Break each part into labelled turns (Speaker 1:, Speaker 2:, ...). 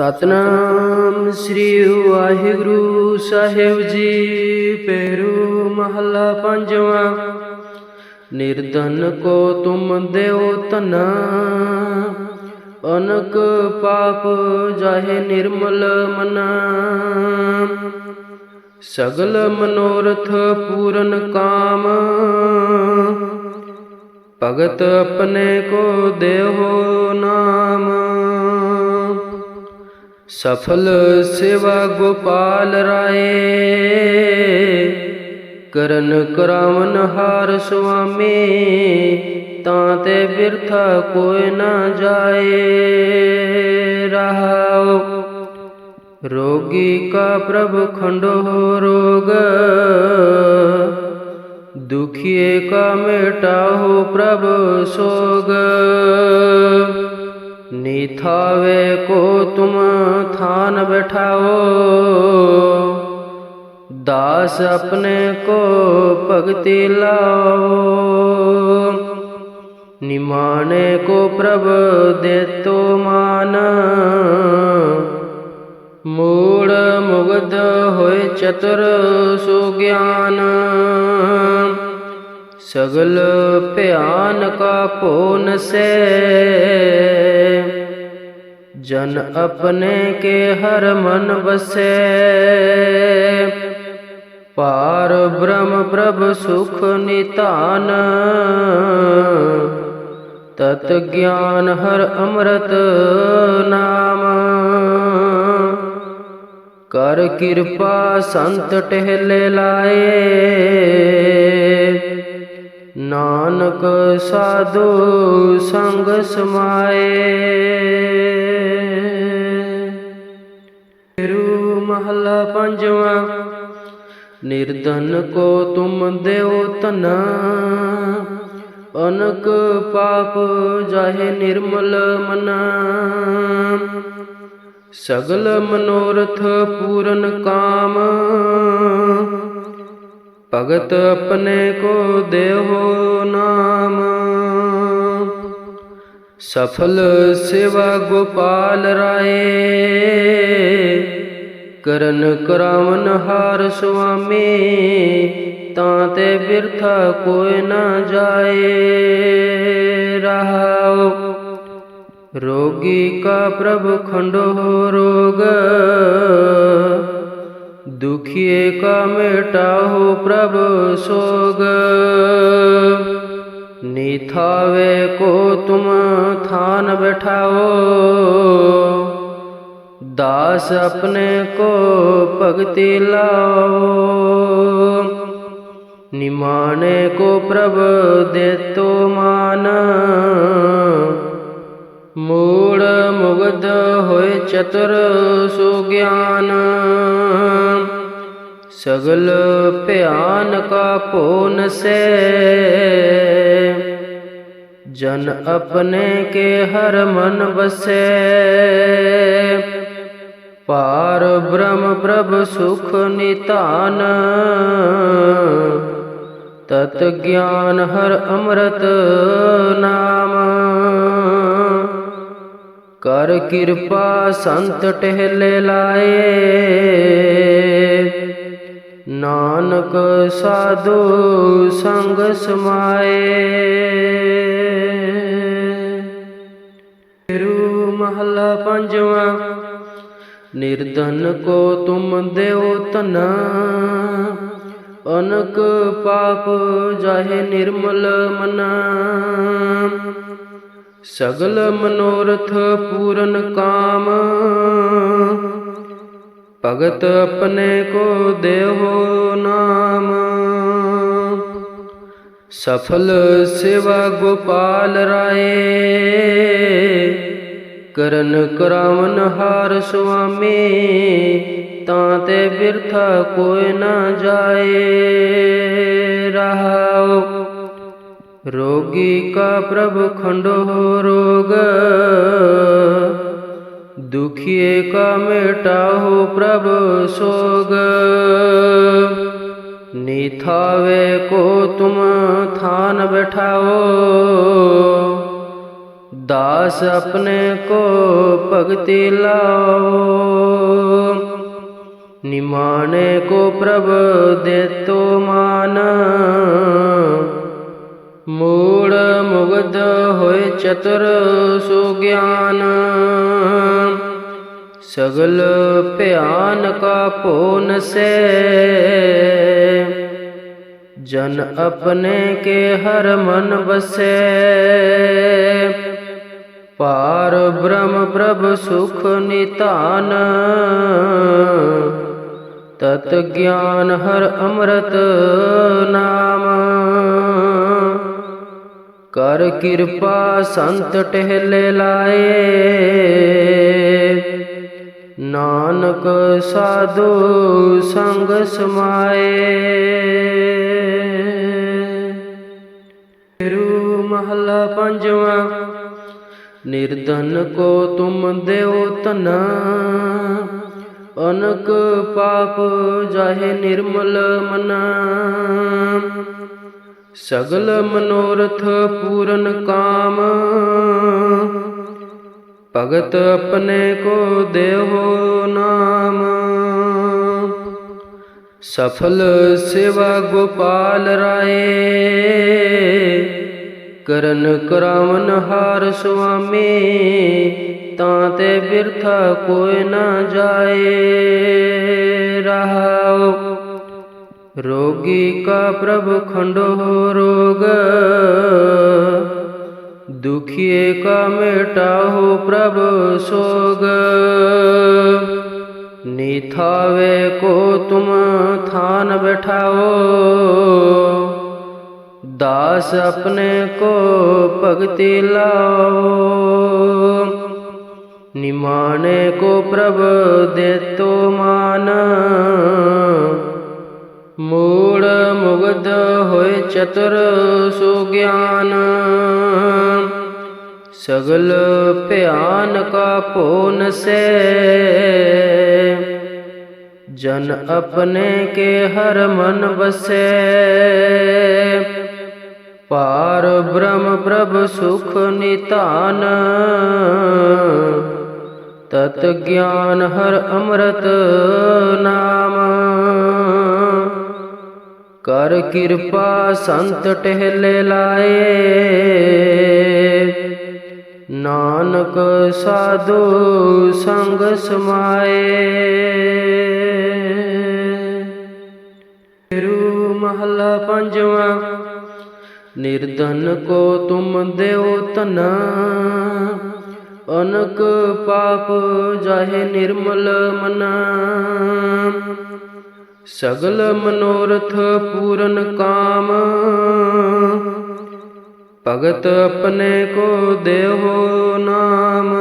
Speaker 1: ਸਤਨਾਮ ਸ੍ਰੀ ਵਾਹਿਗੁਰੂ ਸਾਹਿਬ ਜੀ। ਪੈਰੂ ਮਹਲਾ ਪੰਜਵਾਂ, ਨਿਰਧਨ ਕੋ ਤੁਮ ਦਿਓ ਤਨਾ ਅਨਕ ਪਾਪ ਜਾਹੇ ਨਿਰਮਲ ਮਨਾ। ਸਗਲ ਮਨੋਰਥ ਪੂਰਨ ਕਾਮ। ਭਗਤ ਆਪਣੇ ਕੋ ਦੇਹੋ ਨਾਮ। ਸਫਲ ਸੇਵਾ ਗੋਪਾਲ ਰਾਏ। ਕਰਨ ਕਰਾਵਨ ਹਾਰ ਸੁਆਮੀ, ਤਾਂ ਤੇ ਬਿਰਥਾ ਕੋਈ ਨਾ ਜਾਏ। ਰਹਾਉ, ਰੋਗੀ ਕਾ ਪ੍ਰਭ ਖੰਡੋ ਰੋਗ। ਦੁਖੀਏ ਕਾ ਮਿਟਾਓ ਪ੍ਰਭ ਸੋਗ। ਨੀਥਾਵੇ ਕੋ ਤੁਮ ਥਾਨ ਬਿਠਾਓ। ਦਾਸ ਆਪਣੇ ਕੋ ਭਗਤੀ ਲਾਓ। ਨਿਮਾਣੇ ਕੋ ਪ੍ਰਭ ਦੇਤੋ ਮਾਨ। ਮੂੜ ਮੁਗਧ ਹੋਏ ਚਤੁਰ ਸੋ ਗਿਆਨ ਸਗਲ ਭਿਆਨ ਕਾ ਭੋਨ ਸੇ। ਜਨ ਆਪਣੇ ਕੇ ਹਰ ਮਨ ਬਸੈ ਪਾਰ ਬ੍ਰਹਮ ਪ੍ਰਭ ਸੁਖ ਨਿਤਾਨ ਤਤ ਗਿਆਨ ਹਰ ਅੰਮ੍ਰਿਤ ਨਾਮ। ਕਰ ਕਿਰਪਾ ਸੰਤ ਟਹਿਲੇ ਲਾਏ। ਨਾਨਕ ਸਾਧੂ ਸੰਗ ਸਮਾਏ। ਮਹਲਾ ਪੰਜਵਾਂ। ਨਿਰਧਨ ਕੋ ਤੁਮ ਦਿਓ ਤਨਾ ਅਨਕ ਪਾਪ ਜਾਹੇ ਨਿਰਮਲ ਮਨਾ। ਸਗਲ ਮਨੋਰਥ ਪੂਰਨ ਕਾਮ। ਭਗਤ ਆਪਣੇ ਕੋ ਦੇਹੋ ਨਾਮ। ਸਫਲ ਸੇਵਾ ਗੋਪਾਲ ਰਾਏ। ਕਰਨ ਕਰਾਵਨ ਹਾਰ ਸੁਆਮੀ, ਤਾਂ ਤੇ ਬਿਰਥਾ ਕੋਈ ਨਾ ਜਾਏ। ਰਹਾਉ, ਰੋਗੀ ਕਾ ਪ੍ਰਭ ਖੰਡੋ ਰੋਗ, ਦੁਖੀਏ ਕਾ ਮਿਟਾਓ ਪ੍ਰਭ ਸੋਗ। ਨੀਥਾਵੇ ਕੋ ਤੁਮ ਥਾਨ ਬਿਠਾਓ ਦਾਸ ਆਪਣੇ ਕੋ ਭਗਤੀ ਲਾਓ। ਨਿਮਾਣੇ ਕੋ ਪ੍ਰਭ ਦੇਤੋ ਮਾਨ। ਮੂੜ ਮੁਗਧ ਹੋਏ ਚਤੁਰ ਸੋ ਗਿਆਨ ਸਗਲ ਭਿਆਨ ਕਾ ਭੋਨ ਸੇ। ਜਨ ਆਪਣੇ ਕੇ ਹਰ ਮਨ ਬਸੈ ਪਾਰ ਬ੍ਰਹਮ ਪ੍ਰਭ ਸੁਖ ਨਿਤਾਨ ਤਤ ਗਿਆਨ ਹਰ ਅੰਮ੍ਰਿਤ ਨਾਮ। ਕਰ ਕਿਰਪਾ ਸੰਤ ਟਹਿਲੇ ਲਾਏ। ਨਾਨਕ ਸਾਧੂ ਸੰਗ ਸਮਾਏ। ਰੂ ਮਹਲਾ ਪੰਜਵਾਂ। ਨਿਰਧਨ ਕੋ ਤੁਮ ਦਿਓ ਤਨਾ ਅਨਕ ਪਾਪ ਜਾਹੇ ਨਿਰਮਲ ਮਨਾ। ਸਗਲ ਮਨੋਰਥ ਪੂਰਨ ਕਾਮ। ਭਗਤ ਆਪਣੇ ਕੋ ਦੇਹੋ ਨਾਮ। ਸਫਲ ਸੇਵਾ ਗੋਪਾਲ ਰਾਏ। ਕਰਨ ਕਰਾਵਨ ਹਾਰ ਸੁਆਮੀ, ਤਾਂ ਤੇ ਬਿਰਥਾ ਕੋਈ ਨਾ ਜਾਏ। ਰਹਾਉ, ਰੋਗੀ ਕਾ ਪ੍ਰਭ ਖੰਡੋ ਰੋਗ। ਦੁਖੀਏ ਕਾ ਮਿਟਾਓ ਪ੍ਰਭ ਸੋਗ। ਨੀਥਾਵੇ ਕੋ ਤੁਮ ਥਾਨ ਬਿਠਾਓ। दास अपने को भक्ति लाओ निमाने को प्रभ दे तो मान मूड मुग्ध होए चतुर सुज्ञान सगल भयान का पोन से जन अपने के हर मन बसे ਪਾਰ ਬ੍ਰਹਮ ਪ੍ਰਭ ਸੁਖ ਨਿਤਾਨ ਤਤ ਗਿਆਨ ਹਰ ਅੰਮ੍ਰਿਤ ਨਾਮ। ਕਰ ਕਿਰਪਾ ਸੰਤ ਟਹਿਲੇ ਲਾਏ। ਨਾਨਕ ਸਾਧੂ ਸੰਗ ਸਮਾਏ। ਗੁਰੂ ਮਹਲਾ ਪੰਜਵਾਂ ਨਿਰਧਨ ਕੋ ਤੁਮ ਦੇਉ ਤਨਾ ਅਨਕ ਪਾਪ ਜਾਹੇ ਨਿਰਮਲ ਮਨਾ। ਸਗਲ ਮਨੋਰਥ ਪੂਰਨ ਕਾਮ। ਭਗਤ ਆਪਣੇ ਕੋ ਦੇਹੋ ਨਾਮ। ਸਫਲ ਸੇਵਾ ਗੋਪਾਲ ਰਾਏ। ਕਰਨ ਕਰਾਵਨ ਹਾਰ ਸੁਆਮੀ, ਤਾਂ ਤੇ ਬਿਰਥਾ ਕੋਈ ਨਾ ਜਾਏ। ਰਹਾਉ, ਰੋਗੀ ਕਾ ਪ੍ਰਭ ਖੰਡੋ ਰੋਗ। ਦੁਖੀਏ ਕਾ ਮਿਟਾਓ ਪ੍ਰਭ ਸੋਗ। ਨੀਥਾਵੇ ਕੋ ਤੁਮ ਥਾਨ ਬਿਠਾਓ। दास अपने को भक्ति लाओ निमाने को प्रभ दे तो मान मूड़ मुग्ध होय चतुर सुज्ञान सगल प्यान का पोन से जन अपने के हर मन बसे ਪਾਰ ਬ੍ਰਹਮ ਪ੍ਰਭ ਸੁਖ ਨਿਤਾਨ ਤਤ ਗਿਆਨ ਹਰ ਅੰਮ੍ਰਿਤ ਨਾਮ। ਕਰ ਕਿਰਪਾ ਸੰਤ ਟਹਿਲੇ ਲਾਏ। ਨਾਨਕ ਸਾਧੂ ਸੰਗ ਸਮਾਏ। ਰੂ ਮਹਲਾ ਪੰਜਵਾ ਨਿਰਧਨ ਕੋ ਤੁਮ ਦੇਉ ਤਨਾ ਅਨਕ ਪਾਪ ਜਾਹੇ ਨਿਰਮਲ ਮਨਾ। ਸਗਲ ਮਨੋਰਥ ਪੂਰਨ ਕਾਮ। ਭਗਤ ਆਪਣੇ ਕੋ ਦੇਹੋ ਨਾਮ।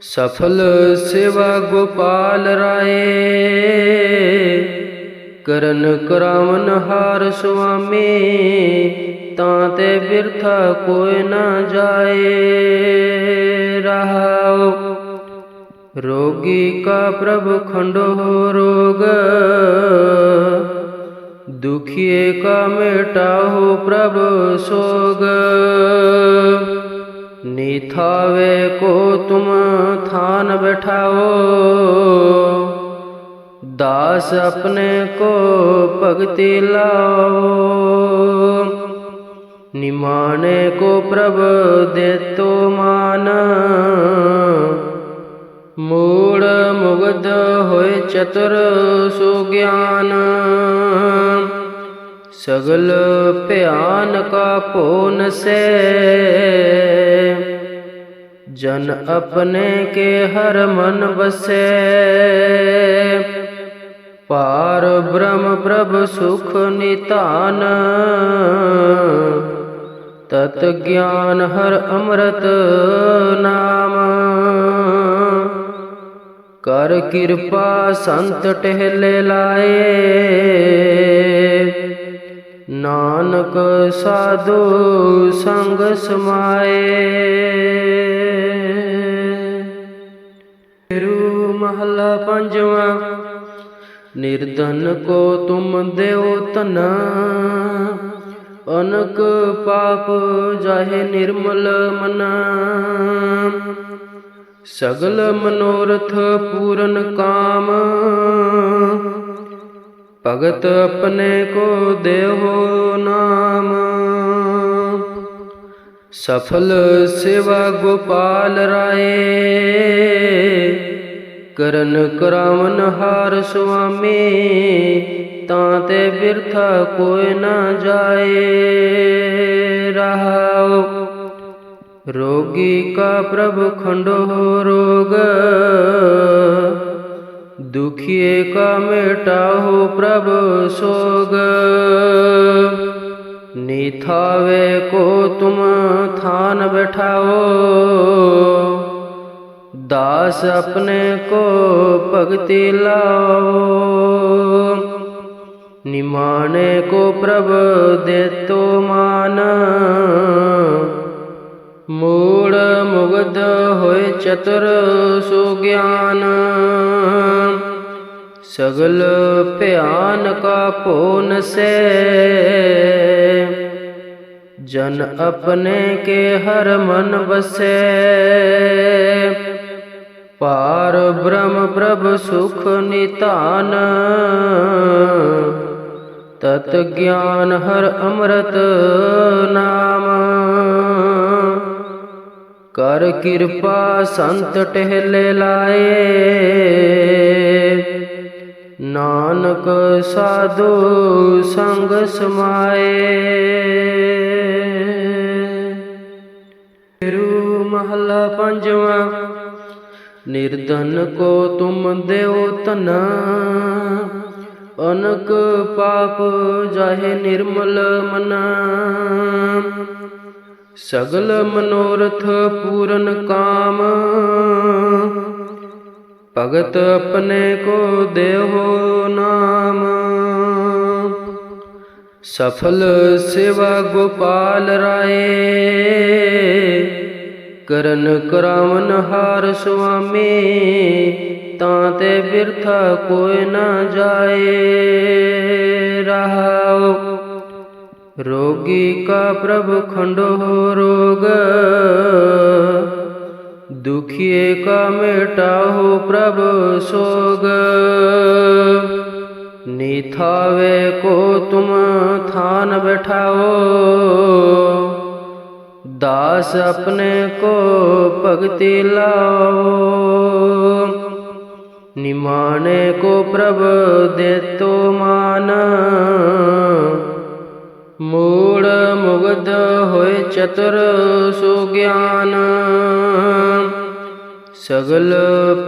Speaker 1: ਸਫਲ ਸੇਵਾ ਗੋਪਾਲ ਰਾਏ। ਕਰਨ ਕਰਾਵਨ ਹਾਰ ਸੁਆਮੀ, ਤਾਂ ਤੇ ਬਿਰਥਾ ਕੋਈ ਨਾ ਜਾਏ। ਰਹਾਉ, ਰੋਗੀ ਕਾ ਪ੍ਰਭ ਖੰਡੋ ਰੋਗ। ਦੁਖੀਏ ਕਾ ਮਿਟਾਓ ਪ੍ਰਭ ਸੋਗ। ਨੀਥਾਵੇ ਕੋ ਤੁਮ ਥਾਨ ਬਿਠਾਓ। दास अपने को भक्ति लाओ निमाने को प्रभ दे तो मान मूड़ मुग्ध होय चतुर सुज्ञान सगल प्यान का पोन से जन अपने के हर मन बसे ਪਾਰ ਬ੍ਰਹਮ ਪ੍ਰਭ ਸੁਖ ਨਿਤਾਨ ਤਤ ਗਿਆਨ ਹਰ ਅੰਮ੍ਰਿਤ ਨਾਮ। ਕਰ ਕਿਰਪਾ ਸੰਤ ਟਹਿਲੇ ਲਾਏ। ਨਾਨਕ ਸਾਧੂ ਸੰਗ ਸਮਾਏ। ਰੂ ਮਹਲਾ ਪੰਜਵਾ ਨਿਰਧਨ ਕੋ ਤੁਮ ਦੇਉ ਤਨ ਅਨਕ ਪਾਪ ਜਾਹੇ ਨਿਰਮਲ ਮਨਾ। ਸਗਲ ਮਨੋਰਥ ਪੂਰਨ ਕਾਮ। ਭਗਤ ਆਪਣੇ ਕੋ ਦੇਹੋ ਨਾਮ। ਸਫਲ ਸੇਵਾ ਗੋਪਾਲ ਰਾਏ। ਕਰਨ ਕਰਾਵਨ ਹਾਰ ਸੁਆਮੀ, ਤਾਂ ਤੇ ਬਿਰਥਾ ਕੋਈ ਨਾ ਜਾਏ। ਰਹਾਉ, ਰੋਗੀ ਕਾ ਪ੍ਰਭ ਖੰਡੋ ਰੋਗ, ਦੁਖੀਏ ਕਾ ਮਿਟਾਹੋ ਪ੍ਰਭ ਸੋਗ। ਨੀਥਾਵੇ ਕੋ ਤੁਮ ਥਾਨ ਬਿਠਾਓ ਦਾਸ ਆਪਣੇ ਕੋ ਭਗਤੀ ਲਾਓ। ਨਿਮਾਣੇ ਕੋ ਪ੍ਰਭ ਦੇਤੋ ਮਾਨ। ਮੂੜ ਮੁਗਧ ਹੋਏ ਚਤੁਰ ਸੋ ਗਿਆਨ। ਸਗਲ ਭਿਆਨ ਕਾ ਭੋਨ ਸੇ। ਜਨ ਆਪਣੇ ਕੇ ਹਰ ਮਨ ਬਸੈ ਪਾਰ ਬ੍ਰਹਮ ਪ੍ਰਭ ਸੁਖ ਨਿਤਾਨ ਤਤ ਗਿਆਨ ਹਰ ਅੰਮ੍ਰਿਤ ਨਾਮ। ਕਰ ਕਿਰਪਾ ਸੰਤ ਟਹਿਲੇ ਲਾਏ। ਨਾਨਕ ਸਾਧੂ ਸੰਗ ਸਮਾਏ। ਰੂ ਮਹਲਾ ਪੰਜਵਾ ਨਿਰਧਨ ਕੋ ਤੁਮ ਦੇਉ ਤਨਾ ਅਨਕ ਪਾਪ ਜਾਹੇ ਨਿਰਮਲ ਮਨਾ। ਸਗਲ ਮਨੋਰਥ ਪੂਰਨ ਕਾਮ। ਭਗਤ ਆਪਣੇ ਕੋ ਦੇਹੋ ਨਾਮ। ਸਫਲ ਸੇਵਾ ਗੋਪਾਲ ਰਾਏ। ਕਰਨ ਕਰਾਵਨ ਹਾਰ ਸੁਆਮੀ, ਤਾਂ ਤੇ ਬਿਰਥਾ ਕੋਈ ਨਾ ਜਾਏ। ਰਹਾਉ, ਰੋਗੀ ਕਾ ਪ੍ਰਭ ਖੰਡੋ ਰੋਗ, ਦੁਖੀਏ ਕਾ ਮਿਟਾਹੋ ਪ੍ਰਭ ਸੋਗ। ਨੀਥਾਵੇ ਕੋ ਤੁਮ ਥਾਨ ਬਿਠਾਓ ਦਾਸ ਆਪਣੇ ਕੋ ਭਗਤੀ ਲਾਓ। ਨਿਮਾਣੇ ਕੋ ਪ੍ਰਭ ਦੇਤੋ ਮਾਨ। ਮੂੜ ਮੁਗਧ ਹੋਏ ਚਤੁਰ ਸੋ ਗਿਆਨ। ਸਗਲ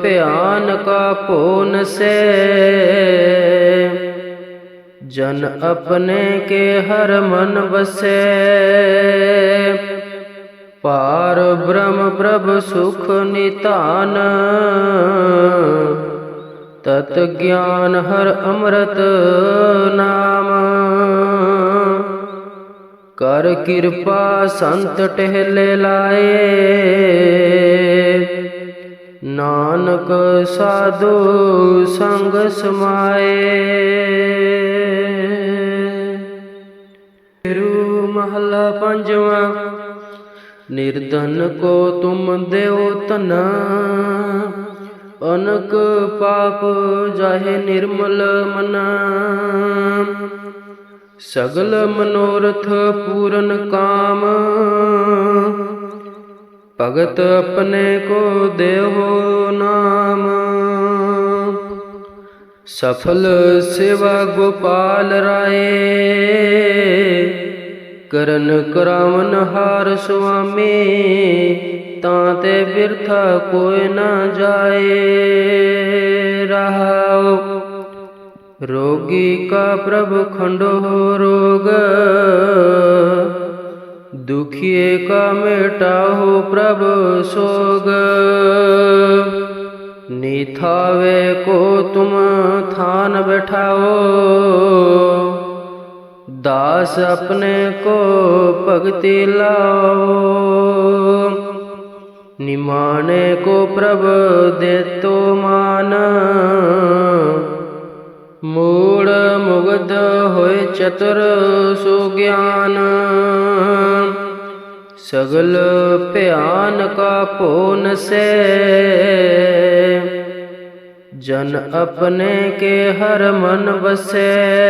Speaker 1: ਭਿਆਨ ਕਾ ਭੋਨ ਸੇ। ਜਨ ਆਪਣੇ ਕੇ ਹਰ ਮਨ ਬਸੈ ਪਾਰ ਬ੍ਰਹਮ ਪ੍ਰਭ ਸੁਖ ਨਿਤਾਨ ਤਤ ਗਿਆਨ ਹਰ ਅੰਮ੍ਰਿਤ ਨਾਮ। ਕਰ ਕਿਰਪਾ ਸੰਤ ਟਹਿਲੇ ਲਾਏ। ਨਾਨਕ ਸਾਧੂ ਸੰਗ ਸਮਾਏ। ਰੂ ਮਹਲਾ ਪੰਜਵਾ ਨਿਰਧਨ ਕੋ ਤੁਮ ਦੇਉ ਤਨਾ ਅਨਕ ਪਾਪ ਜਾਹੇ ਨਿਰਮਲ ਮਨਾ। ਸਗਲ ਮਨੋਰਥ ਪੂਰਨ ਕਾਮ। ਭਗਤ ਆਪਣੇ ਕੋ ਦੇਹੋ ਨਾਮ। ਸਫਲ ਸੇਵਾ ਗੋਪਾਲ ਰਾਏ। ਕਰਨ ਕਰਾਵਨ ਹਾਰ ਸੁਆਮੀ, ਤਾਂ ਤੇ ਬਿਰਥਾ ਕੋਈ ਨਾ ਜਾਏ। ਰਹਾਉ, ਰੋਗੀ ਕਾ ਪ੍ਰਭ ਖੰਡੋ ਰੋਗ, ਦੁਖੀਏ ਕਾ ਮਿਟਾਹੋ ਪ੍ਰਭ ਸੋਗ। ਨੀਥਾਵੇ ਕੋ ਤੁਮ ਥਾਨ ਬਿਠਾਓ ਦਾਸ ਆਪਣੇ ਕੋ ਭਗਤੀ ਲਾਓ। ਨਿਮਾਣੇ ਕੋ ਪ੍ਰਭ ਦੇਤੋ ਮਾਨ। ਮੂੜ ਮੁਗਧ ਮੁਗਧ ਹੋਏ ਚਤੁਰ ਸੋ ਗਿਆਨ ਸਗਲ ਭਿਆਨ ਕਾ ਭੋਨ ਸੇ। ਜਨ ਆਪਣੇ ਕੇ ਹਰ ਮਨ ਵਸੈ।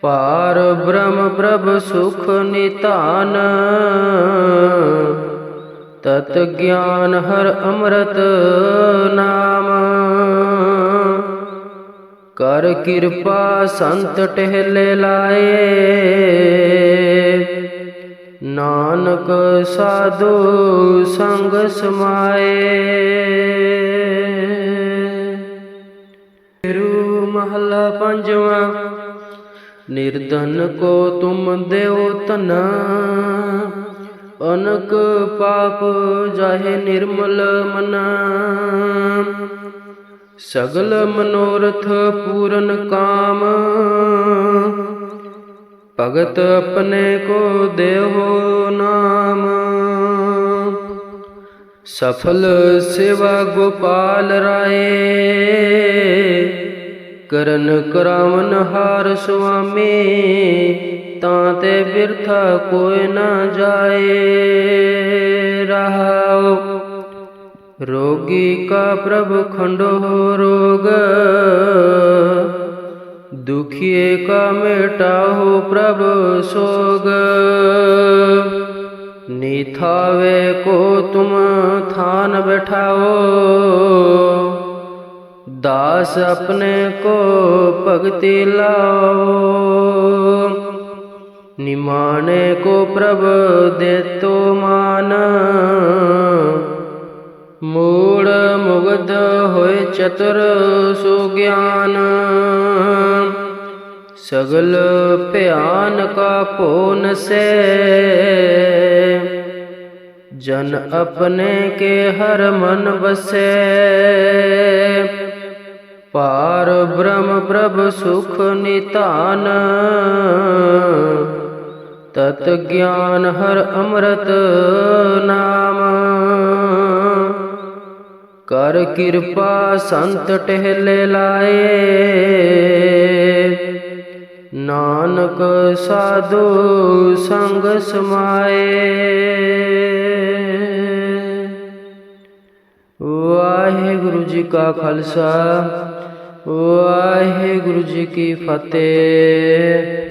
Speaker 1: ਪਾਰ ਬ੍ਰਹਮ ਪ੍ਰਭ ਸੁਖ ਨਿਤਾਨ ਤਤ ਗਿਆਨ ਹਰ ਅੰਮ੍ਰਿਤ ਨਾਮ। ਕਰ ਕਿਰਪਾ ਸੰਤ ਟਹਿਲੇ ਲਾਏ। ਨਾਨਕ ਸਾਧੂ ਸੰਗ ਸਮਾਏ। ਰੂ ਮਹਲਾ ਪੰਜਵਾ ਨਿਰਧਨ ਕੋ ਤੁਮ ਦੇਉ ਤਨਾ ਅਨਕ ਪਾਪ ਜਾਹੇ ਨਿਰਮਲ ਮਨਾ। ਸਗਲ ਮਨੋਰਥ ਪੂਰਨ ਕਾਮ। ਭਗਤ ਆਪਣੇ ਕੋ ਦੇਹੋ ਨਾਮ। ਸਫਲ ਸੇਵਾ ਗੋਪਾਲ ਰਾਏ। ਕਰਨ ਕਰਾਵਨ ਹਾਰ ਸੁਆਮੀ, ਤਾਂ ਤੇ ਬਿਰਥਾ ਕੋਈ ਨਾ ਜਾਏ। ਰਹਾਉ, ਰੋਗੀ ਕਾ ਪ੍ਰਭ ਖੰਡੋ ਰੋਗ, ਦੁਖੀਏ ਕਾ ਮਿਟਾਓ ਪ੍ਰਭ ਸੋਗ। ਨੀਥਾਵੇ ਕੋ ਤੁਮ ਥਾਨ ਬਿਠਾਓ ਦਾਸ ਆਪਣੇ ਕੋ ਭਗਤੀ ਲਾਓ। ਨਿਮਾਣੇ ਕੋ ਪ੍ਰਭ ਦੇਤੋ ਮਾਨ। ਮੂੜ ਮੁਗਧ ਹੋਏ ਚਤੁਰ ਸੋ ਗਿਆਨ ਸਗਲ ਭਿਆਨ ਕਾ ਭੋਨ ਸੇ। ਜਨ ਆਪਣੇ ਕੇ ਹਰ ਮਨ ਵਸੈ। ਪਾਰ ਬ੍ਰਹਮ ਪ੍ਰਭ ਸੁਖ ਨਿਤਾਨ ਤਤ ਗਿਆਨ ਹਰ ਅੰਮ੍ਰਿਤ ਨਾਮ। ਕਰ ਕਿਰਪਾ ਸੰਤ ਟਹਿਲੇ ਲਾਏ। ਨਾਨਕ ਸਾਧੂ ਸੰਗ ਸਮਾਏ। ਵਾਹਿਗੁਰੂ ਜੀ ਕਾ ਖਾਲਸਾ। ਵਾਹਿਗੁਰੂ ਜੀ ਕੀ ਫਤਿਹ।